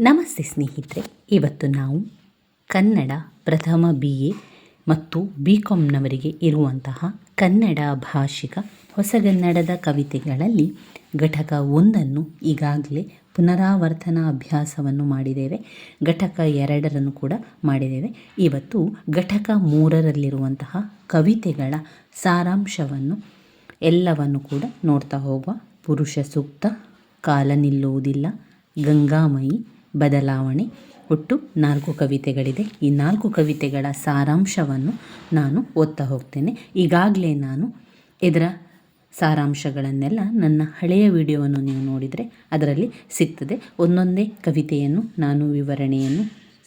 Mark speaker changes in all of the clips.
Speaker 1: ನಮಸ್ತೆ ಸ್ನೇಹಿತರೆ, ಇವತ್ತು ನಾವು ಕನ್ನಡ ಪ್ರಥಮ ಬಿ ಎ ಮತ್ತು ಬಿ ಕಾಮ್ನವರಿಗೆ ಇರುವಂತಹ ಕನ್ನಡ ಭಾಷಿಕ ಹೊಸಗನ್ನಡದ ಕವಿತೆಗಳಲ್ಲಿ ಘಟಕ ಒಂದನ್ನು ಈಗಾಗಲೇ ಪುನರಾವರ್ತನ ಅಭ್ಯಾಸವನ್ನು ಮಾಡಿದ್ದೇವೆ. ಘಟಕ ಎರಡರನ್ನು ಕೂಡ ಮಾಡಿದ್ದೇವೆ. ಇವತ್ತು ಘಟಕ ಮೂರರಲ್ಲಿರುವಂತಹ ಕವಿತೆಗಳ ಸಾರಾಂಶವನ್ನು ಎಲ್ಲವನ್ನು ಕೂಡ ನೋಡ್ತಾ ಹೋಗುವ. ಪುರುಷ ಸೂಕ್ತ, ಕಾಲ ನಿಲ್ಲುವುದಿಲ್ಲ, ಗಂಗಾಮಯಿ ಬದಲಾವಣೆ ಒಟ್ಟು ನಾಲ್ಕು ಕವಿತೆಗಳಿದೆ. ಈ ನಾಲ್ಕು ಕವಿತೆಗಳ ಸಾರಾಂಶವನ್ನು ನಾನು ಓದ್ತಾ ಹೋಗ್ತೇನೆ. ಈಗಾಗಲೇ ನಾನು ಇದರ ಸಾರಾಂಶಗಳನ್ನೆಲ್ಲ ನನ್ನ ಹಳೆಯ ವಿಡಿಯೋವನ್ನು ನೀವು ನೋಡಿದರೆ ಅದರಲ್ಲಿ ಸಿಗ್ತದೆ. ಒಂದೊಂದೇ ಕವಿತೆಯನ್ನು ನಾನು ವಿವರಣೆಯನ್ನು,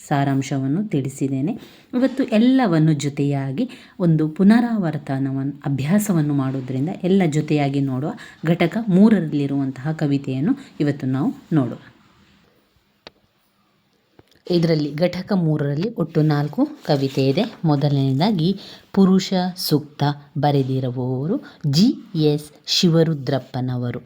Speaker 1: ಸಾರಾಂಶವನ್ನು ತಿಳಿಸಿದ್ದೇನೆ. ಇವತ್ತು ಎಲ್ಲವನ್ನು ಜೊತೆಯಾಗಿ ಒಂದು ಪುನರಾವರ್ತನವನ್ನು ಅಭ್ಯಾಸವನ್ನು ಮಾಡೋದರಿಂದ ಎಲ್ಲ ಜೊತೆಯಾಗಿ ನೋಡುವ ಘಟಕ ಮೂರರಲ್ಲಿರುವಂತಹ ಕವಿತೆಯನ್ನು ಇವತ್ತು ನಾವು ನೋಡುವ. ಇದರಲ್ಲಿ ಘಟಕ ಮೂರರಲ್ಲಿ ಒಟ್ಟು ನಾಲ್ಕು ಕವಿತೆ ಇದೆ. ಮೊದಲನೇದಾಗಿ ಪುರುಷ ಸೂಕ್ತ ಬರೆದಿರುವವರು ಜಿ ಎಸ್ ಶಿವರುದ್ರಪ್ಪನವರು.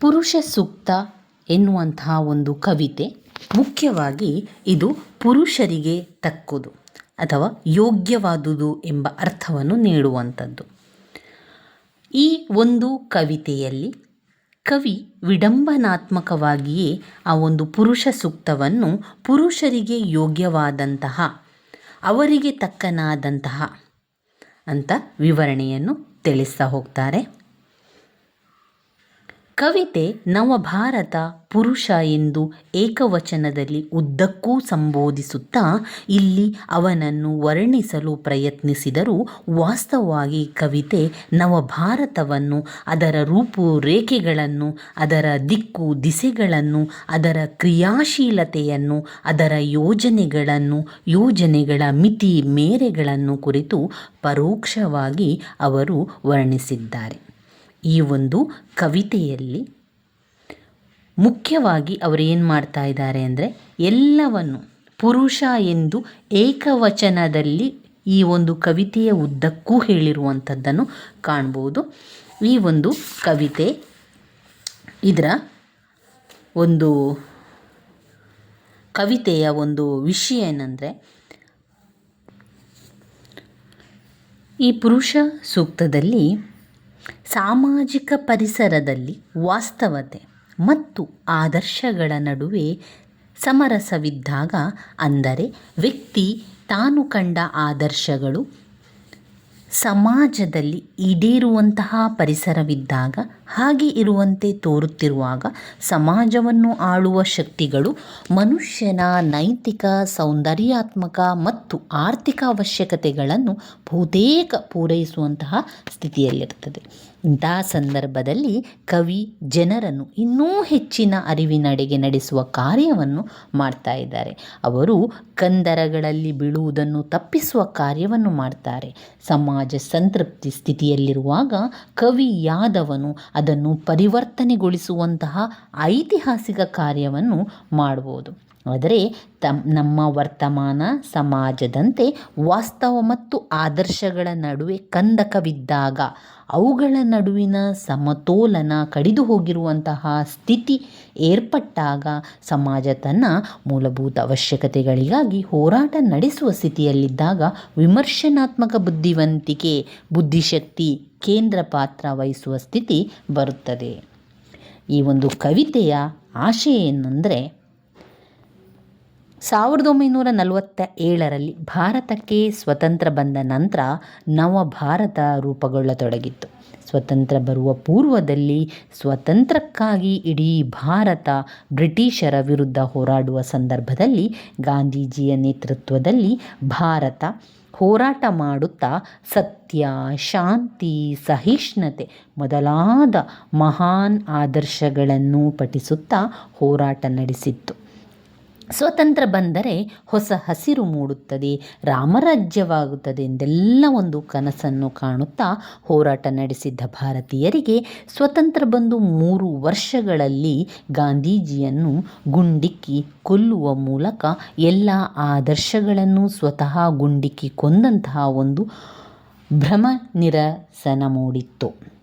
Speaker 1: ಪುರುಷ ಸೂಕ್ತ ಎನ್ನುವಂತಹ ಒಂದು ಕವಿತೆ ಮುಖ್ಯವಾಗಿ ಇದು ಪುರುಷರಿಗೆ ತಕ್ಕುದು ಅಥವಾ ಯೋಗ್ಯವಾದುದು ಎಂಬ ಅರ್ಥವನ್ನು ನೀಡುವಂಥದ್ದು. ಈ ಒಂದು ಕವಿತೆಯಲ್ಲಿ ಕವಿ ವಿಡಂಬನಾತ್ಮಕವಾಗಿಯೇ ಆ ಒಂದು ಪುರುಷ ಸೂಕ್ತವನ್ನು ಪುರುಷರಿಗೆ ಯೋಗ್ಯವಾದಂತಹ, ಅವರಿಗೆ ತಕ್ಕನಾದಂತಹ ಅಂತ ವಿವರಣೆಯನ್ನು ತಿಳಿಸ್ತಾ ಹೋಗ್ತಾರೆ. ಕವಿತೆ ನವಭಾರತ ಪುರುಷ ಎಂದು ಏಕವಚನದಲ್ಲಿ ಉದ್ದಕ್ಕೂ ಸಂಬೋಧಿಸುತ್ತಾ, ಇಲ್ಲಿ ಅವನನ್ನು ವರ್ಣಿಸಲು ಪ್ರಯತ್ನಿಸಿದರೂ ವಾಸ್ತವವಾಗಿ ಕವಿತೆ ನವಭಾರತವನ್ನು ಅದರ ರೂಪುರೇಖೆಗಳನ್ನು, ಅದರ ದಿಕ್ಕು ದಿಸೆಗಳನ್ನು, ಅದರ ಕ್ರಿಯಾಶೀಲತೆಯನ್ನು, ಅದರ ಯೋಜನೆಗಳನ್ನು, ಯೋಜನೆಗಳ ಮಿತಿ ಮೇರೆಗಳನ್ನು ಕುರಿತು ಪರೋಕ್ಷವಾಗಿ ಅವರು ವರ್ಣಿಸಿದ್ದಾರೆ. ಈ ಒಂದು ಕವಿತೆಯಲ್ಲಿ ಮುಖ್ಯವಾಗಿ ಅವರು ಏನು ಮಾಡ್ತಾ ಇದ್ದಾರೆ ಅಂದರೆ ಎಲ್ಲವನ್ನು ಪುರುಷ ಎಂದು ಏಕವಚನದಲ್ಲಿ ಈ ಒಂದು ಕವಿತೆಯ ಉದ್ದಕ್ಕೂ ಹೇಳಿರುವಂಥದ್ದನ್ನು ಕಾಣ್ಬೋದು. ಈ ಒಂದು ಕವಿತೆ ಇದರ ಒಂದು ಕವಿತೆಯ ಒಂದು ವಿಷಯ ಏನಂದರೆ, ಈ ಪುರುಷ ಸೂಕ್ತದಲ್ಲಿ ಸಾಮಾಜಿಕ ಪರಿಸರದಲ್ಲಿ ವಾಸ್ತವತೆ ಮತ್ತು ಆದರ್ಶಗಳ ನಡುವೆ ಸಮರಸವಿದ್ದಾಗ ಅಂದರೆ ವ್ಯಕ್ತಿ ತಾನು ಕಂಡ ಆದರ್ಶಗಳು ಸಮಾಜದಲ್ಲಿ ಈಡೇರುವಂತಹ ಪರಿಸರವಿದ್ದಾಗ, ಹಾಗೆ ಇರುವಂತೆ ತೋರುತ್ತಿರುವಾಗ ಸಮಾಜವನ್ನು ಆಳುವ ಶಕ್ತಿಗಳು ಮನುಷ್ಯನ ನೈತಿಕ, ಸೌಂದರ್ಯಾತ್ಮಕ ಮತ್ತು ಆರ್ಥಿಕ ಅವಶ್ಯಕತೆಗಳನ್ನು ಬಹುತೇಕ ಪೂರೈಸುವಂತಹ ಸ್ಥಿತಿಯಲ್ಲಿರ್ತದೆ ಇಂತಹ ಸಂದರ್ಭದಲ್ಲಿ ಕವಿ ಜನರನ್ನು ಇನ್ನೂ ಹೆಚ್ಚಿನ ಅರಿವಿನಡೆಗೆ ನಡೆಸುವ ಕಾರ್ಯವನ್ನು ಮಾಡ್ತಾ ಇದ್ದಾರೆ. ಅವರು ಕಂದರಗಳಲ್ಲಿ ಬೀಳುವುದನ್ನು ತಪ್ಪಿಸುವ ಕಾರ್ಯವನ್ನು ಮಾಡ್ತಾರೆ. ಸಮಾಜ ಸಂತೃಪ್ತಿ ಸ್ಥಿತಿಯಲ್ಲಿರುವಾಗ ಕವಿ ಯಾದವನು ಅದನ್ನು ಪರಿವರ್ತನೆಗೊಳಿಸುವಂತಹ ಐತಿಹಾಸಿಕ ಕಾರ್ಯವನ್ನು ಮಾಡ್ಬೋದು. ಆದರೆ ತಮ್, ನಮ್ಮ ವರ್ತಮಾನ ಸಮಾಜದಂತೆ ವಾಸ್ತವ ಮತ್ತು ಆದರ್ಶಗಳ ನಡುವೆ ಕಂದಕವಿದ್ದಾಗ ಅವುಗಳ ನಡುವಿನ ಸಮತೋಲನ ಕಡಿದು ಹೋಗಿರುವಂತಹ ಸ್ಥಿತಿ ಏರ್ಪಟ್ಟಾಗ ಸಮಾಜ ತನ್ನ ಮೂಲಭೂತ ಅವಶ್ಯಕತೆಗಳಿಗಾಗಿ ಹೋರಾಟ ನಡೆಸುವ ಸ್ಥಿತಿಯಲ್ಲಿದ್ದಾಗ ವಿಮರ್ಶನಾತ್ಮಕ ಬುದ್ಧಿವಂತಿಕೆ, ಬುದ್ಧಿಶಕ್ತಿ ಕೇಂದ್ರ ಪಾತ್ರ ವಹಿಸುವ ಸ್ಥಿತಿ ಬರುತ್ತದೆ. ಈ ಒಂದು ಕವಿತೆಯ ಆಶಯ ಏನಂದರೆ ಸಾವಿರದ ಒಂಬೈನೂರ ನಲವತ್ತ ಏಳರಲ್ಲಿ ಭಾರತಕ್ಕೆ ಸ್ವತಂತ್ರ ಬಂದ ನಂತರ ನವ ಭಾರತ ರೂಪುಗೊಳ್ಳತೊಡಗಿತ್ತು. ಸ್ವತಂತ್ರ ಬರುವ ಪೂರ್ವದಲ್ಲಿ ಸ್ವತಂತ್ರಕ್ಕಾಗಿ ಇಡೀ ಭಾರತ ಬ್ರಿಟಿಷರ ವಿರುದ್ಧ ಹೋರಾಡುವ ಸಂದರ್ಭದಲ್ಲಿ ಗಾಂಧೀಜಿಯ ನೇತೃತ್ವದಲ್ಲಿ ಭಾರತ ಹೋರಾಟ ಮಾಡುತ್ತಾ ಸತ್ಯ, ಶಾಂತಿ, ಸಹಿಷ್ಣುತೆ ಮೊದಲಾದ ಮಹಾನ್ ಆದರ್ಶಗಳನ್ನು ಪಠಿಸುತ್ತಾ ಹೋರಾಟ ನಡೆಸಿತ್ತು. ಸ್ವತಂತ್ರ ಬಂದರೆ ಹೊಸ ಹಸಿರು ಮೂಡುತ್ತದೆ, ರಾಮರಾಜ್ಯವಾಗುತ್ತದೆ ಎಂದೆಲ್ಲ ಒಂದು ಕನಸನ್ನು ಕಾಣುತ್ತಾ ಹೋರಾಟ ನಡೆಸಿದ್ದ ಭಾರತೀಯರಿಗೆ ಸ್ವತಂತ್ರ ಬಂದು ಮೂರು ವರ್ಷಗಳಲ್ಲಿ ಗಾಂಧೀಜಿಯನ್ನು ಗುಂಡಿಕ್ಕಿ ಕೊಲ್ಲುವ ಮೂಲಕ ಎಲ್ಲ ಆದರ್ಶಗಳನ್ನು ಸ್ವತಃ ಗುಂಡಿಕ್ಕಿ ಕೊಂದಂತಹ ಒಂದು ಭ್ರಮ ನಿರಸನ ಮೂಡಿತ್ತು.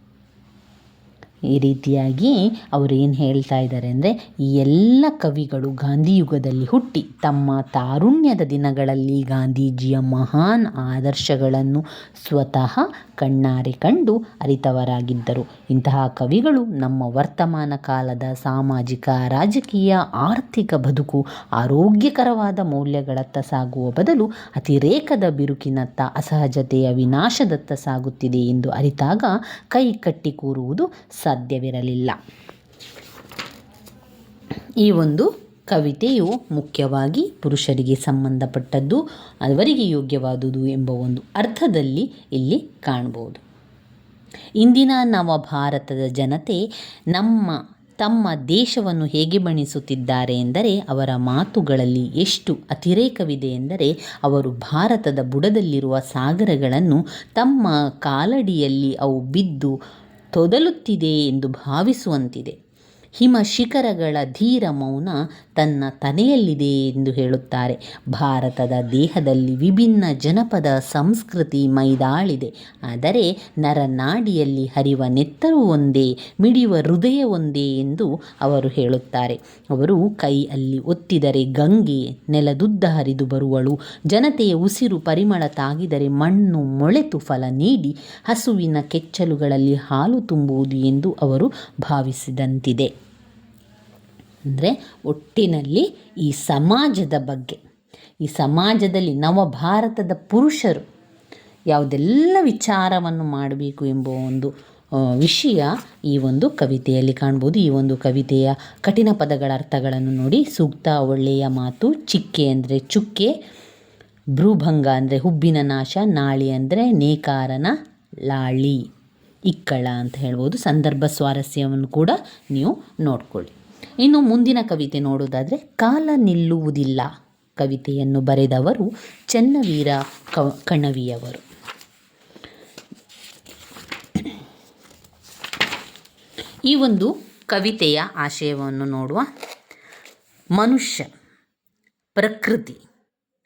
Speaker 1: ಈ ರೀತಿಯಾಗಿ ಅವರು ಏನು ಹೇಳ್ತಾ ಇದ್ದಾರೆ ಅಂದರೆ, ಈ ಎಲ್ಲ ಕವಿಗಳು ಗಾಂಧಿಯುಗದಲ್ಲಿ ಹುಟ್ಟಿ ತಮ್ಮ ತಾರುಣ್ಯದ ದಿನಗಳಲ್ಲಿ ಗಾಂಧೀಜಿಯ ಮಹಾನ್ ಆದರ್ಶಗಳನ್ನು ಸ್ವತಃ ಕಣ್ಣಾರೆ ಕಂಡು ಅರಿತವರಾಗಿದ್ದರು. ಇಂತಹ ಕವಿಗಳು ನಮ್ಮ ವರ್ತಮಾನ ಕಾಲದ ಸಾಮಾಜಿಕ, ರಾಜಕೀಯ, ಆರ್ಥಿಕ ಬದುಕು, ಆರೋಗ್ಯಕರವಾದ ಮೌಲ್ಯಗಳತ್ತ ಸಾಗುವ ಬದಲು ಅತಿರೇಕದ ಬಿರುಕಿನತ್ತ ಅಸಹಜತೆಯ ವಿನಾಶದತ್ತ ಸಾಗುತ್ತಿದೆ ಎಂದು ಅರಿತಾಗ ಕೈ ಕಟ್ಟಿ ಕೂರುವುದು ಸಾಧ್ಯವಿರಲಿಲ್ಲ. ಈ ಒಂದು ಕವಿತೆಯು ಮುಖ್ಯವಾಗಿ ಪುರುಷರಿಗೆ ಸಂಬಂಧಪಟ್ಟದ್ದು, ಅವರಿಗೆ ಯೋಗ್ಯವಾದುದು ಎಂಬ ಒಂದು ಅರ್ಥದಲ್ಲಿ ಇಲ್ಲಿ ಕಾಣ್ಬೋದು ಇಂದಿನ ನವ ಭಾರತದ ಜನತೆ ನಮ್ಮ, ತಮ್ಮ ದೇಶವನ್ನು ಹೇಗೆ ಬಣಿಸುತ್ತಿದ್ದಾರೆ ಎಂದರೆ, ಅವರ ಮಾತುಗಳಲ್ಲಿ ಎಷ್ಟು ಅತಿರೇಕವಿದೆ ಎಂದರೆ, ಅವರು ಭಾರತದ ಬುಡದಲ್ಲಿರುವ ಸಾಗರಗಳನ್ನು ತಮ್ಮ ಕಾಲಡಿಯಲ್ಲಿ ಅವು ಬಿದ್ದು ತೊದಲುತ್ತಿದೆ ಎಂದು ಭಾವಿಸುವಂತಿದೆ. ಹಿಮ ಶಿಖರಗಳ ಧೀರ ಮೌನ ತನ್ನ ತನೆಯಲ್ಲಿದೆ ಎಂದು ಹೇಳುತ್ತಾರೆ. ಭಾರತದ ದೇಹದಲ್ಲಿ ವಿಭಿನ್ನ ಜನಪದ ಸಂಸ್ಕೃತಿ ಮೈದಾಳಿದೆ. ಆದರೆ ನರನಾಡಿಯಲ್ಲಿ ಹರಿವ ನೆತ್ತರು ಒಂದೇ ಮಿಡಿಯುವ ಹೃದಯ ಒಂದೇ ಎಂದು ಅವರು ಹೇಳುತ್ತಾರೆ. ಅವರು ಕೈ ಅಲ್ಲಿ ಒತ್ತಿದರೆ ಗಂಗೆ, ನೆಲದುದ್ದ ಹರಿದು ಬರುವಳು. ಜನತೆಯ ಉಸಿರು ಪರಿಮಳ ತಾಗಿದರೆ ಮಣ್ಣು ಮೊಳೆತು ಫಲ ನೀಡಿ, ಹಸುವಿನ ಕೆಚ್ಚಲುಗಳಲ್ಲಿ ಹಾಲು ತುಂಬುವುದು ಎಂದು ಅವರು ಭಾವಿಸಿದಂತಿದೆ. ಅಂದರೆ ಒಟ್ಟಿನಲ್ಲಿ ಈ ಸಮಾಜದ ಬಗ್ಗೆ. ಈ ಸಮಾಜದಲ್ಲಿ ನವ ಭಾರತದ ಪುರುಷರು ಯಾವುದೆಲ್ಲ ವಿಚಾರವನ್ನು ಮಾಡಬೇಕು ಎಂಬ ಒಂದು ವಿಷಯ ಈ ಒಂದು ಕವಿತೆಯಲ್ಲಿ ಕಾಣ್ಬೋದು. ಈ ಒಂದು ಕವಿತೆಯ ಕಠಿಣ ಪದಗಳ ಅರ್ಥಗಳನ್ನು ನೋಡಿ ಸೂಕ್ತ ಒಳ್ಳೆಯ ಮಾತು ಚಿಕ್ಕೆ ಅಂದರೆ ಚುಕ್ಕೆ, ಭ್ರೂಭಂಗ ಅಂದರೆ ಹುಬ್ಬಿನ ನಾಶ, ನಾಳಿ ಅಂದರೆ ನೇಕಾರನ ಲಾಳಿ, ಇಕ್ಕಳ ಅಂತ ಹೇಳ್ಬೋದು. ಸಂದರ್ಭ ಸ್ವಾರಸ್ಯವನ್ನು ಕೂಡ ನೀವು ನೋಡ್ಕೊಳ್ಳಿ. ಇನ್ನು ಮುಂದಿನ ಕವಿತೆ ನೋಡೋದಾದರೆ ಕಾಲ ನಿಲ್ಲುವುದಿಲ್ಲ ಕವಿತೆಯನ್ನು ಬರೆದವರು ಚನ್ನವೀರ ಕ ಕಣವಿಯವರು. ಈ ಒಂದು ಕವಿತೆಯ ಆಶಯವನ್ನು ನೋಡುವ ಮನುಷ್ಯ, ಪ್ರಕೃತಿ,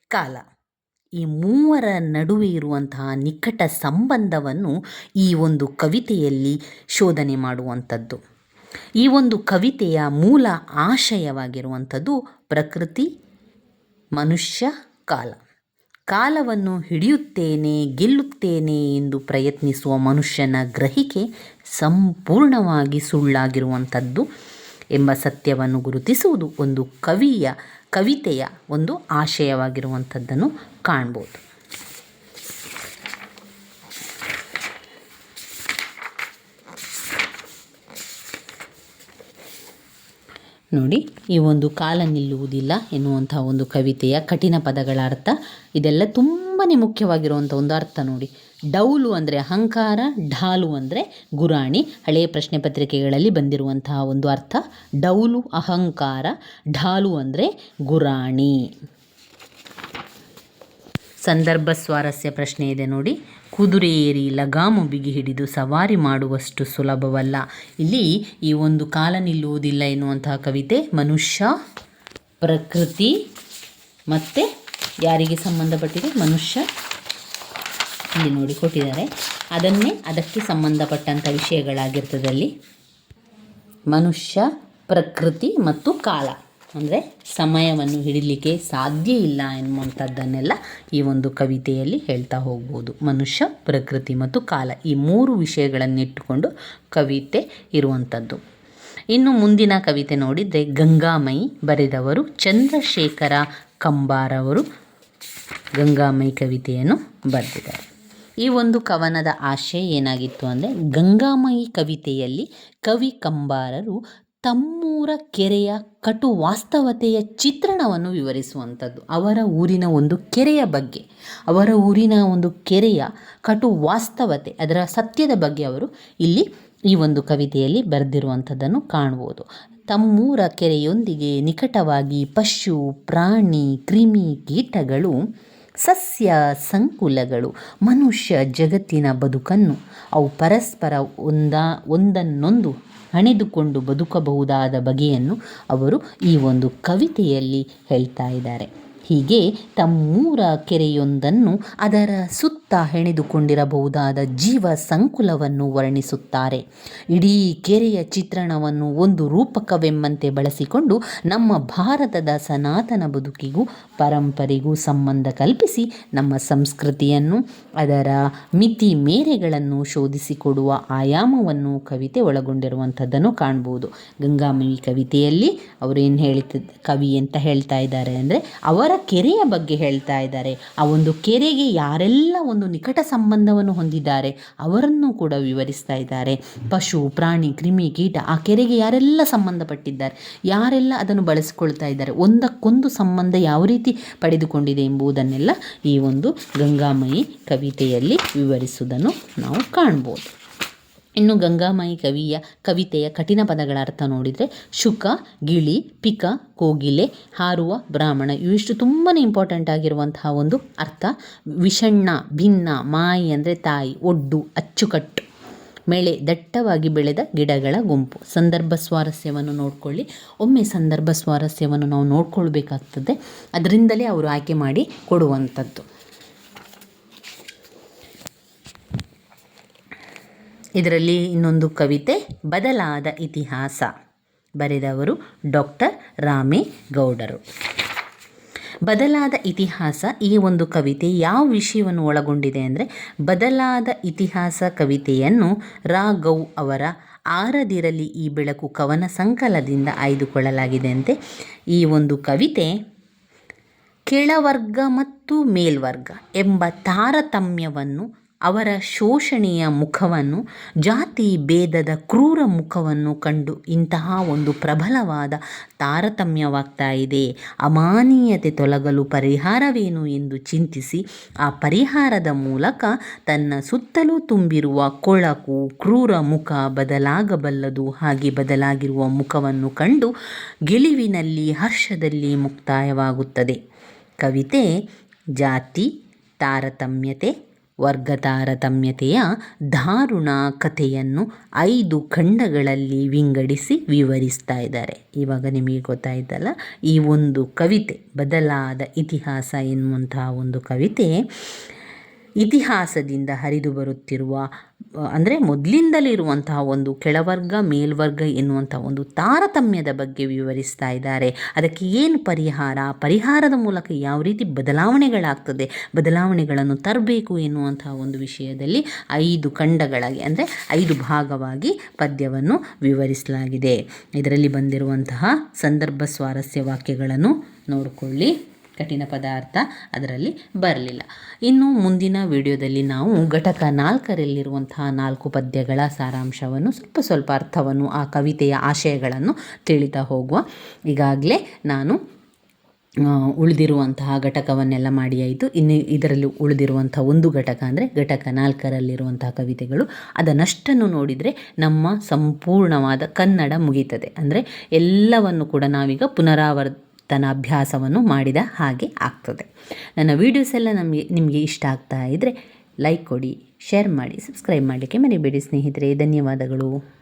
Speaker 1: ಕಾಲ ಈ ಮೂವರ ನಡುವೆ ಇರುವಂತಹ ನಿಕಟ ಸಂಬಂಧವನ್ನು ಈ ಒಂದು ಕವಿತೆಯಲ್ಲಿ ಶೋಧನೆ ಮಾಡುವಂಥದ್ದು. ಈ ಒಂದು ಕವಿತೆಯ ಮೂಲ ಆಶಯವಾಗಿರುವಂಥದ್ದು ಪ್ರಕೃತಿ, ಮನುಷ್ಯ, ಕಾಲ. ಕಾಲವನ್ನು ಹಿಡಿಯುತ್ತೇನೆ, ಗೆಲ್ಲುತ್ತೇನೆ ಎಂದು ಪ್ರಯತ್ನಿಸುವ ಮನುಷ್ಯನ ಗ್ರಹಿಕೆ ಸಂಪೂರ್ಣವಾಗಿ ಸುಳ್ಳಾಗಿರುವಂಥದ್ದು ಎಂಬ ಸತ್ಯವನ್ನು ಗುರುತಿಸುವುದು ಒಂದು ಕವಿಯ, ಕವಿತೆಯ ಒಂದು ಆಶಯವಾಗಿರುವಂಥದ್ದನ್ನು ಕಾಣ್ಬೋದು. ನೋಡಿ, ಈ ಒಂದು ಕಾಲ ನಿಲ್ಲುವುದಿಲ್ಲ ಎನ್ನುವಂಥ ಒಂದು ಕವಿತೆಯ ಕಠಿಣ ಪದಗಳ ಅರ್ಥ. ಇದೆಲ್ಲ ತುಂಬಾ ಮುಖ್ಯವಾಗಿರುವಂಥ ಒಂದು ಅರ್ಥ ನೋಡಿ. ಡೌಲು ಅಂದರೆ ಅಹಂಕಾರ, ಢಾಲು ಅಂದರೆ ಗುರಾಣಿ ಹಳೆಯ ಪ್ರಶ್ನೆ ಪತ್ರಿಕೆಗಳಲ್ಲಿ ಬಂದಿರುವಂತಹ ಒಂದು ಅರ್ಥ. ಡೌಲು ಅಹಂಕಾರ, ಢಾಲು ಅಂದರೆ ಗುರಾಣಿ. ಸಂದರ್ಭ ಸ್ವಾರಸ್ಯ ಪ್ರಶ್ನೆ ಇದೆ ನೋಡಿ. ಕುದುರೆ ಏರಿ ಲಗಾಮು ಬಿಗಿ ಹಿಡಿದು ಸವಾರಿ ಮಾಡುವಷ್ಟು ಸುಲಭವಲ್ಲ. ಇಲ್ಲಿ ಈ ಒಂದು ಕಾಲ ನಿಲ್ಲುವುದಿಲ್ಲ ಎನ್ನುವಂತಹ ಕವಿತೆ ಮನುಷ್ಯ, ಪ್ರಕೃತಿ ಮತ್ತು ಯಾರಿಗೆ ಸಂಬಂಧಪಟ್ಟಿದೆ? ಮನುಷ್ಯ ಇಲ್ಲಿ ನೋಡಿ ಕೊಟ್ಟಿದ್ದಾರೆ. ಅದನ್ನೇ ಅದಕ್ಕೆ ಸಂಬಂಧಪಟ್ಟಂಥ ವಿಷಯಗಳಾಗಿರ್ತದಲ್ಲಿ ಮನುಷ್ಯ, ಪ್ರಕೃತಿ ಮತ್ತು ಕಾಲ. ಅಂದರೆ ಸಮಯವನ್ನು ಹಿಡಿಲಿಕ್ಕೆ ಸಾಧ್ಯ ಇಲ್ಲ ಎನ್ನುವಂಥದ್ದನ್ನೆಲ್ಲ ಈ ಒಂದು ಕವಿತೆಯಲ್ಲಿ ಹೇಳ್ತಾ ಹೋಗ್ಬೋದು. ಮನುಷ್ಯ, ಪ್ರಕೃತಿ ಮತ್ತು ಕಾಲ ಈ ಮೂರು ವಿಷಯಗಳನ್ನಿಟ್ಟುಕೊಂಡು ಕವಿತೆ ಇರುವಂಥದ್ದು. ಇನ್ನು ಮುಂದಿನ ಕವಿತೆ ನೋಡಿದರೆ ಗಂಗಾಮಯಿ ಬರೆದವರು ಚಂದ್ರಶೇಖರ ಕಂಬಾರವರು ಗಂಗಾಮಯಿ ಕವಿತೆಯನ್ನು ಬರೆದಿದ್ದಾರೆ. ಈ ಒಂದು ಕವನದ ಆಶಯ ಏನಾಗಿತ್ತು ಅಂದರೆ ಗಂಗಾಮಯಿ ಕವಿತೆಯಲ್ಲಿ ಕವಿ ಕಂಬಾರರು ತಮ್ಮೂರ ಕೆರೆಯ ಕಟು ವಾಸ್ತವತೆಯ ಚಿತ್ರಣವನ್ನು ವಿವರಿಸುವಂಥದ್ದು. ಅವರ ಊರಿನ ಒಂದು ಕೆರೆಯ ಬಗ್ಗೆ. ಅವರ ಊರಿನ ಒಂದು ಕೆರೆಯ ಕಟು ವಾಸ್ತವತೆ ಅದರ ಸತ್ಯದ ಬಗ್ಗೆ ಅವರು ಇಲ್ಲಿ ಈ ಒಂದು ಕವಿತೆಯಲ್ಲಿ ಬರೆದಿರುವಂಥದ್ದನ್ನು ಕಾಣ್ಬೋದು ತಮ್ಮೂರ ಕೆರೆಯೊಂದಿಗೆ ನಿಕಟವಾಗಿ ಪಶು, ಪ್ರಾಣಿ, ಕ್ರಿಮಿ ಕೀಟಗಳು, ಸಸ್ಯ ಸಂಕುಲಗಳು, ಮನುಷ್ಯ ಜಗತ್ತಿನ ಬದುಕನ್ನು, ಅವು ಪರಸ್ಪರ ಒಂದ, ಒಂದನ್ನೊಂದು ಹಣಿದುಕೊಂಡು ಬದುಕಬಹುದಾದ ಬಗೆಯನ್ನು ಅವರು ಈ ಒಂದು ಕವಿತೆಯಲ್ಲಿ ಹೇಳ್ತಾ ಇದ್ದಾರೆ. ಹೀಗೆ ತಮ್ಮೂರ ಕೆರೆಯೊಂದನ್ನು ಅದರ ಸುತ್ತ ಹೆಣೆದುಕೊಂಡಿರಬಹುದಾದ ಜೀವ ಸಂಕುಲವನ್ನು ವರ್ಣಿಸುತ್ತಾರೆ. ಇಡೀ ಕೆರೆಯ ಚಿತ್ರಣವನ್ನು ಒಂದು ರೂಪಕವೆಂಬಂತೆ ಬಳಸಿಕೊಂಡು ನಮ್ಮ ಭಾರತದ ಸನಾತನ ಬದುಕಿಗೂ ಪರಂಪರೆಗೂ ಸಂಬಂಧ ಕಲ್ಪಿಸಿ ನಮ್ಮ ಸಂಸ್ಕೃತಿಯನ್ನು, ಅದರ ಮಿತಿ ಮೇರೆಗಳನ್ನು ಶೋಧಿಸಿಕೊಡುವ ಆಯಾಮವನ್ನು ಕವಿತೆ ಒಳಗೊಂಡಿರುವಂಥದ್ದನ್ನು ಕಾಣ್ಬೋದು. ಗಂಗಾಮಯಿ ಕವಿತೆಯಲ್ಲಿ ಅವರೇನು ಹೇಳ್ತಿದ್ದ ಕವಿ ಅಂತ ಹೇಳ್ತಾ ಇದ್ದಾರೆ ಅಂದರೆ ಅವರ ಕೆರೆಯ ಬಗ್ಗೆ ಹೇಳ್ತಾ ಇದ್ದಾರೆ. ಆ ಒಂದು ಕೆರೆಗೆ ಯಾರೆಲ್ಲ ಒಂದು ನಿಕಟ ಸಂಬಂಧವನ್ನು ಹೊಂದಿದ್ದಾರೆ ಅವರನ್ನು ಕೂಡ ವಿವರಿಸ್ತಾ ಇದ್ದಾರೆ. ಪಶು, ಪ್ರಾಣಿ, ಕ್ರಿಮಿ, ಕೀಟ ಆ ಕೆರೆಗೆ ಯಾರೆಲ್ಲ ಸಂಬಂಧಪಟ್ಟಿದ್ದಾರೆ, ಯಾರೆಲ್ಲ ಅದನ್ನು ಬಳಸಿಕೊಳ್ತಾ ಇದ್ದಾರೆ, ಒಂದಕ್ಕೊಂದು ಸಂಬಂಧ ಯಾವ ರೀತಿ ಪಡೆದುಕೊಂಡಿದೆ ಎಂಬುದನ್ನೆಲ್ಲ ಈ ಒಂದು ಗಂಗಾಮಯಿ ಕವಿತೆಯಲ್ಲಿ ವಿವರಿಸುವುದನ್ನು ನಾವು ಕಾಣ್ಬೋದು. ಇನ್ನು ಗಂಗಾಮಾಯಿ ಕವಿಯ ಕವಿತೆಯ ಕಠಿಣ ಪದಗಳ ಅರ್ಥ ನೋಡಿದರೆ ಶುಕ, ಗಿಳಿ, ಪಿಕ, ಕೋಗಿಲೆ, ಹಾರುವ, ಬ್ರಾಹ್ಮಣ ಇವಿಷ್ಟು ತುಂಬಾ ಇಂಪಾರ್ಟೆಂಟ್ ಆಗಿರುವಂತಹ ಒಂದು ಅರ್ಥ. ವಿಷಣ್ಣ, ಭಿನ್ನ, ಮಾಯಿ ಅಂದರೆ ತಾಯಿ, ಒಡ್ಡು, ಅಚ್ಚುಕಟ್ಟು. ಮೇಳೆ ದಟ್ಟವಾಗಿ ಬೆಳೆದ ಗಿಡಗಳ ಗುಂಪು. ಸಂದರ್ಭ ಸ್ವಾರಸ್ಯವನ್ನು ನೋಡಿಕೊಳ್ಳಿ. ಒಮ್ಮೆ ಸಂದರ್ಭ ಸ್ವಾರಸ್ಯವನ್ನು ನಾವು ನೋಡಿಕೊಳ್ಬೇಕಾಗ್ತದೆ. ಅದರಿಂದಲೇ ಅವರು ಆಯ್ಕೆ ಮಾಡಿ ಕೊಡುವಂಥದ್ದು. ಇದರಲ್ಲಿ ಇನ್ನೊಂದು ಕವಿತೆ, ಬದಲಾದ ಇತಿಹಾಸ. ಬರೆದವರು ಡಾಕ್ಟರ್ ರಾಮೇಗೌಡರು. ಬದಲಾದ ಇತಿಹಾಸ ಈ ಒಂದು ಕವಿತೆ ಯಾವ ವಿಷಯವನ್ನು ಒಳಗೊಂಡಿದೆ ಅಂದರೆ, ಬದಲಾದ ಇತಿಹಾಸ ಕವಿತೆಯನ್ನು ರಾ ಗೌ ಅವರ ಆರದಿರಲಿ ಈ ಬೆಳಕು ಕವನ ಸಂಕಲದಿಂದ ಆಯ್ದುಕೊಳ್ಳಲಾಗಿದೆ ಅಂತೆ ಈ ಒಂದು ಕವಿತೆ, ಕೆಳವರ್ಗ ಮತ್ತು ಮೇಲ್ವರ್ಗ ಎಂಬ ತಾರತಮ್ಯವನ್ನು ಅವರ ಶೋಷಣೆಯ ಮುಖವನ್ನು, ಜಾತಿ ಭೇದದ ಕ್ರೂರ ಮುಖವನ್ನು ಕಂಡು ಇಂತಹ ಒಂದು ಪ್ರಬಲವಾದ ತಾರತಮ್ಯವಾಗ್ತಾ ಇದೆ. ಅಮಾನೀಯತೆ ತೊಲಗಲು ಪರಿಹಾರವೇನು ಎಂದು ಚಿಂತಿಸಿ, ಆ ಪರಿಹಾರದ ಮೂಲಕ ತನ್ನ ಸುತ್ತಲೂ ತುಂಬಿರುವ ಕೊಳಕು, ಕ್ರೂರ ಮುಖ ಬದಲಾಗಬಲ್ಲದು. ಹಾಗೆ ಬದಲಾಗಿರುವ ಮುಖವನ್ನು ಕಂಡು ಗೆಲುವಿನಲ್ಲಿ ಹರ್ಷದಲ್ಲಿ ಮುಕ್ತಾಯವಾಗುತ್ತದೆ. ಕವಿತೆ, ಜಾತಿ, ತಾರತಮ್ಯತೆ ವರ್ಗ ತಾರತಮ್ಯತೆಯ ದಾರುಣ ಕಥೆಯನ್ನು ಐದು ಖಂಡಗಳಲ್ಲಿ ವಿಂಗಡಿಸಿ ವಿವರಿಸ್ತಾ ಇದ್ದಾರೆ. ಇವಾಗ ನಿಮಗೆ ಗೊತ್ತಾಯ್ತಲ್ಲ, ಈ ಒಂದು ಕವಿತೆ, ಬದಲಾದ ಇತಿಹಾಸ ಎನ್ನುವಂತಹ ಒಂದು ಕವಿತೆ ಇತಿಹಾಸದಿಂದ ಹರಿದು ಬರುತ್ತಿರುವ ಅಂದರೆ ಮೊದಲಿಂದಲೇ ಇರುವಂತಹ ಒಂದು ಕೆಳವರ್ಗ, ಮೇಲ್ವರ್ಗ ಎನ್ನುವಂಥ ಒಂದು ತಾರತಮ್ಯದ ಬಗ್ಗೆ ವಿವರಿಸ್ತಾ ಇದ್ದಾರೆ. ಅದಕ್ಕೆ ಏನು ಪರಿಹಾರ? ಪರಿಹಾರದ ಮೂಲಕ ಯಾವ ರೀತಿ ಬದಲಾವಣೆಗಳಾಗ್ತದೆ? ಬದಲಾವಣೆಗಳನ್ನು ತರಬೇಕು ಎನ್ನುವಂತಹ ಒಂದು ವಿಷಯದಲ್ಲಿ ಐದು ಖಂಡಗಳಾಗಿ, ಅಂದರೆ ಐದು ಭಾಗವಾಗಿ ಪದ್ಯವನ್ನು ವಿವರಿಸಲಾಗಿದೆ. ಇದರಲ್ಲಿ ಬಂದಿರುವಂತಹ ಸಂದರ್ಭ ಸ್ವಾರಸ್ಯ ವಾಕ್ಯಗಳನ್ನು ನೋಡಿಕೊಳ್ಳಿ. ಕಠಿಣ ಪದಾರ್ಥ ಅದರಲ್ಲಿ ಬರಲಿಲ್ಲ. ಇನ್ನು ಮುಂದಿನ ವಿಡಿಯೋದಲ್ಲಿ ನಾವು ಘಟಕ ನಾಲ್ಕರಲ್ಲಿರುವಂತಹ ನಾಲ್ಕು ಪದ್ಯಗಳ ಸಾರಾಂಶವನ್ನು, ಸ್ವಲ್ಪ ಸ್ವಲ್ಪ ಅರ್ಥವನ್ನು, ಆ ಕವಿತೆಯ ಆಶಯಗಳನ್ನು ತಿಳಿತಾ ಹೋಗುವ. ಈಗಾಗಲೇ ನಾನು ಉಳಿದಿರುವಂತಹ ಘಟಕವನ್ನೆಲ್ಲ ಮಾಡಿ ಆಯಿತು. ಇನ್ನು ಇದರಲ್ಲಿ ಉಳಿದಿರುವಂಥ ಒಂದು ಘಟಕ ಅಂದರೆ ಘಟಕ ನಾಲ್ಕರಲ್ಲಿರುವಂತಹ ಕವಿತೆಗಳು. ಅದನ್ನಷ್ಟನ್ನು ನೋಡಿದರೆ ನಮ್ಮ ಸಂಪೂರ್ಣವಾದ ಕನ್ನಡ ಮುಗೀತದೆ. ಅಂದರೆ ಎಲ್ಲವನ್ನು ಕೂಡ ನಾವೀಗ ಪುನರಾವರ್ ತನ್ನ ಅಭ್ಯಾಸವನ್ನು ಮಾಡಿದ ಹಾಗೆ ಆಗ್ತದೆ. ನನ್ನ ವೀಡಿಯೋಸ್ ಎಲ್ಲ ನಮಗೆ, ನಿಮಗೆ ಇಷ್ಟ ಆಗ್ತಾ ಇದ್ದರೆ ಲೈಕ್ ಕೊಡಿ ಶೇರ್ ಮಾಡಿ ಸಬ್ಸ್ಕ್ರೈಬ್ ಮಾಡಲಿಕ್ಕೆ ಮರಿಬೇಡಿ ಸ್ನೇಹಿತರೆ. ಧನ್ಯವಾದಗಳು.